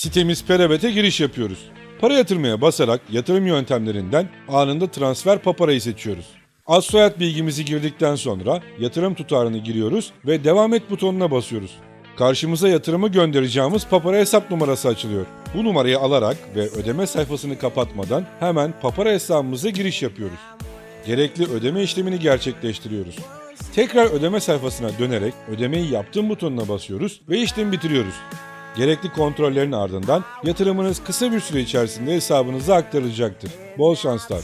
Sitemiz Perebet'e giriş yapıyoruz. Para yatırmaya basarak yatırım yöntemlerinden anında transfer paparayı seçiyoruz. Ad soyad bilgimizi girdikten sonra yatırım tutarını giriyoruz ve devam et butonuna basıyoruz. Karşımıza yatırımı göndereceğimiz papara hesap numarası açılıyor. Bu numarayı alarak ve ödeme sayfasını kapatmadan hemen papara hesabımıza giriş yapıyoruz. Gerekli ödeme işlemini gerçekleştiriyoruz. Tekrar ödeme sayfasına dönerek ödemeyi yaptım butonuna basıyoruz ve işlemi bitiriyoruz. Gerekli kontrollerin ardından yatırımınız kısa bir süre içerisinde hesabınıza aktarılacaktır. Bol şanslar.